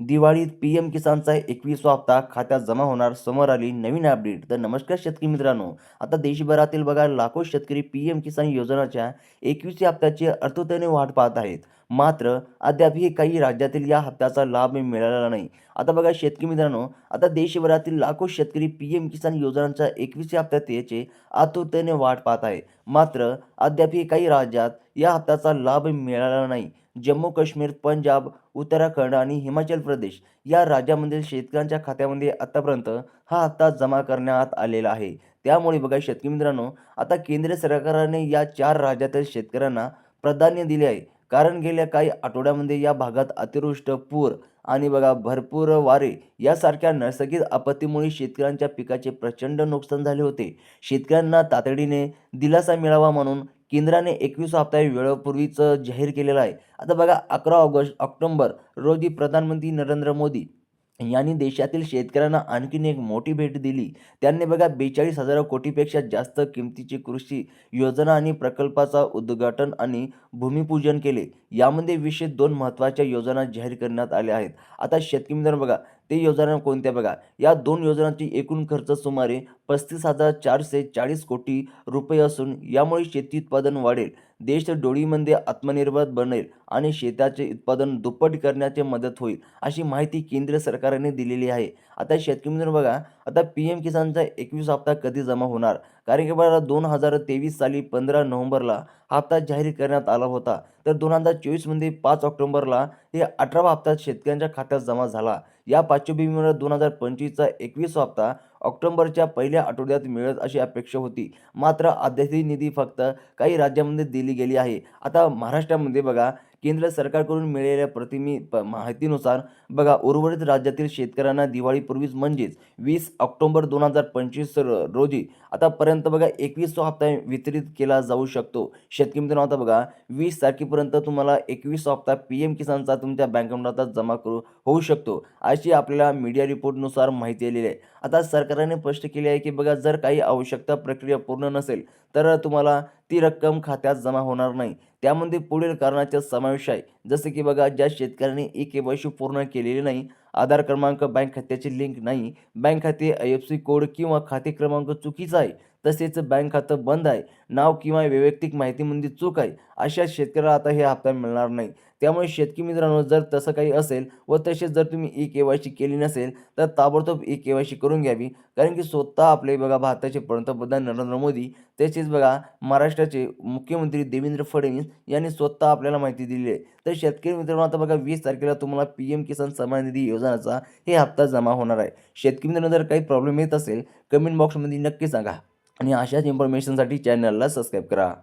दिवाळीत P M किसानचा एकवीसवा हप्ता खात्यात जमा होणार. समोर आली नवीन अपडेट. तर नमस्कार शेतकरी मित्रांनो आता देशभरातील बघा लाखो शेतकरी पी एम किसान योजनाच्या एकवीसव्या हप्त्याची अर्थतेने वाट पाहत आहेत. मात्र अद्यापही काही राज्यातील या हप्त्याचा लाभ मिळालेला नाही. आता बघा शेतकरी मित्रांनो आता देशभरातील लाखो शेतकरी पी एम किसान योजनांच्या एकवीसव्या हप्त्यात याचे आतुरतेने वाट पाहत आहे मात्र अद्यापही काही राज्यात या हप्त्याचा लाभ मिळालेला नाही. जम्मू काश्मीर पंजाब उत्तराखंड आणि हिमाचल प्रदेश या राज्यामधील शेतकऱ्यांच्या खात्यामध्ये आतापर्यंत हा हप्ता जमा करण्यात आलेला आहे. त्यामुळे बघा शेतकरी मित्रांनो आता केंद्र सरकारने या चार राज्यातील शेतकऱ्यांना प्राधान्य दिले आहे. कारण गेल्या काही आठवड्यामध्ये या भागात अतिवृष्ट पूर आणि बघा भरपूर वारे यासारख्या नैसर्गिक आपत्तीमुळे शेतकऱ्यांच्या पिकाचे प्रचंड नुकसान झाले होते. शेतकऱ्यांना तातडीने दिलासा मिळावा म्हणून केंद्राने एकवीस हप्ता वेळेपूर्वीच जाहीर केलेलं आहे. आता बघा अकरा ऑगस्ट ऑक्टोंबर रोजी प्रधानमंत्री नरेंद्र मोदी यांनी देशातील शेतकऱ्यांना आणखीन एक मोठी भेट दिली. त्यांनी बघा बेचाळीस हजार कोटीपेक्षा जास्त किमतीची कृषी योजना आणि प्रकल्पाचा उद्घाटन आणि भूमिपूजन केले. यामध्ये विशेष दोन महत्त्वाच्या योजना जाहीर करण्यात आल्या आहेत. आता शेतकरी मित्रांनो बघा ते योजना कोणत्या? बघा या दोन योजनांची एकूण खर्च सुमारे पस्तीस हजार चारशे चाळीस कोटी रुपये असून यामुळे शेती उत्पादन वाढेल. देश डोळीमध्ये आत्मनिर्भर बनेल आणि शेताचे उत्पादन दुप्पट करण्याचे मदत होईल अशी माहिती केंद्र सरकारने दिलेली आहे. आता शेतकरी बघा आता पी एम किसानचा एकवीस हप्ता कधी जमा होणार? कारण की बघा दोन हजार तेवीस साली पंधरा नोव्हेंबरला हप्ता जाहीर करण्यात आला होता. तर दोन हजार चोवीसमध्ये पाच ऑक्टोबरला हे अठरावा हप्ता शेतकऱ्यांच्या खात्यात जमा झाला. या पार्श्वभूमीवर दोन हजार पंचवीसचा एकवीस हप्ता ऑक्टोबरच्या पहिल्या आठवड्यात मिळत अशी अपेक्षा होती. मात्र अद्यापही निधी फक्त काही राज्यामध्ये दिली गेली आहे. आता महाराष्ट्रामध्ये बघा केंद्र सरकारकडून मिळालेल्या प्रतिमी प माहितीनुसार बघा उर्वरित राज्यातील शेतकऱ्यांना दिवाळीपूर्वीच म्हणजेच वीस ऑक्टोबर दोन हजार पंचवीस रोजी आतापर्यंत बघा एकवीसवा हप्ता वितरित केला जाऊ शकतो. शेतकरी मित्रांनो आता बघा वीस तारखेपर्यंत तुम्हाला एकवीस हप्ता पी एम किसानचा तुमच्या बँक अकाउंटात जमा करू होऊ शकतो. अशी आपल्याला मीडिया रिपोर्टनुसार माहिती आलेली आहे. आता सरकारने स्पष्ट केले आहे की बघा जर काही आवश्यकता प्रक्रिया पूर्ण नसेल तर तुम्हाला ती रक्कम खात्यात जमा होणार नाही. त्यामध्ये पुढील कारणाचा समावेश आहे. जसे की बघा ज्या शेतकऱ्यांनी ई के वाय सी पूर्ण केलेली नाही आधार क्रमांक बँक खात्याची लिंक नाही बँक खाते आय एफ सी कोड किंवा खाते क्रमांक चुकीचा आहे. तसेच बँक खातं बंद आहे. नाव किंवा वैयक्तिक माहितीमध्ये चूक आहे अशा शेतकऱ्याला आता हे हप्ता मिळणार नाही. त्यामुळे शेतकरी मित्रांनो जर तसं काही असेल व तसेच जर तुम्ही ई के वाय सी केली नसेल तर ताबडतोब ई के वाय सी करून घ्यावी. कारण की स्वतः आपले बघा भारताचे पंतप्रधान नरेंद्र मोदी तसेच बघा महाराष्ट्राचे मुख्यमंत्री देवेंद्र फडणवीस यांनी स्वतः आपल्याला माहिती दिली आहे. तर शेतकरी मित्रांनो आता बघा वीस तारखेला तुम्हाला पी एम किसान सन्मान निधी योजनाचा हे हप्ता जमा होणार आहे. शेतकरी मित्रांनो जर काही प्रॉब्लेम येत असेल कमेंट बॉक्समध्ये नक्की सांगा. आणि अशाच इन्फॉर्मेशनसाठी चॅनलला सबस्क्राईब करा.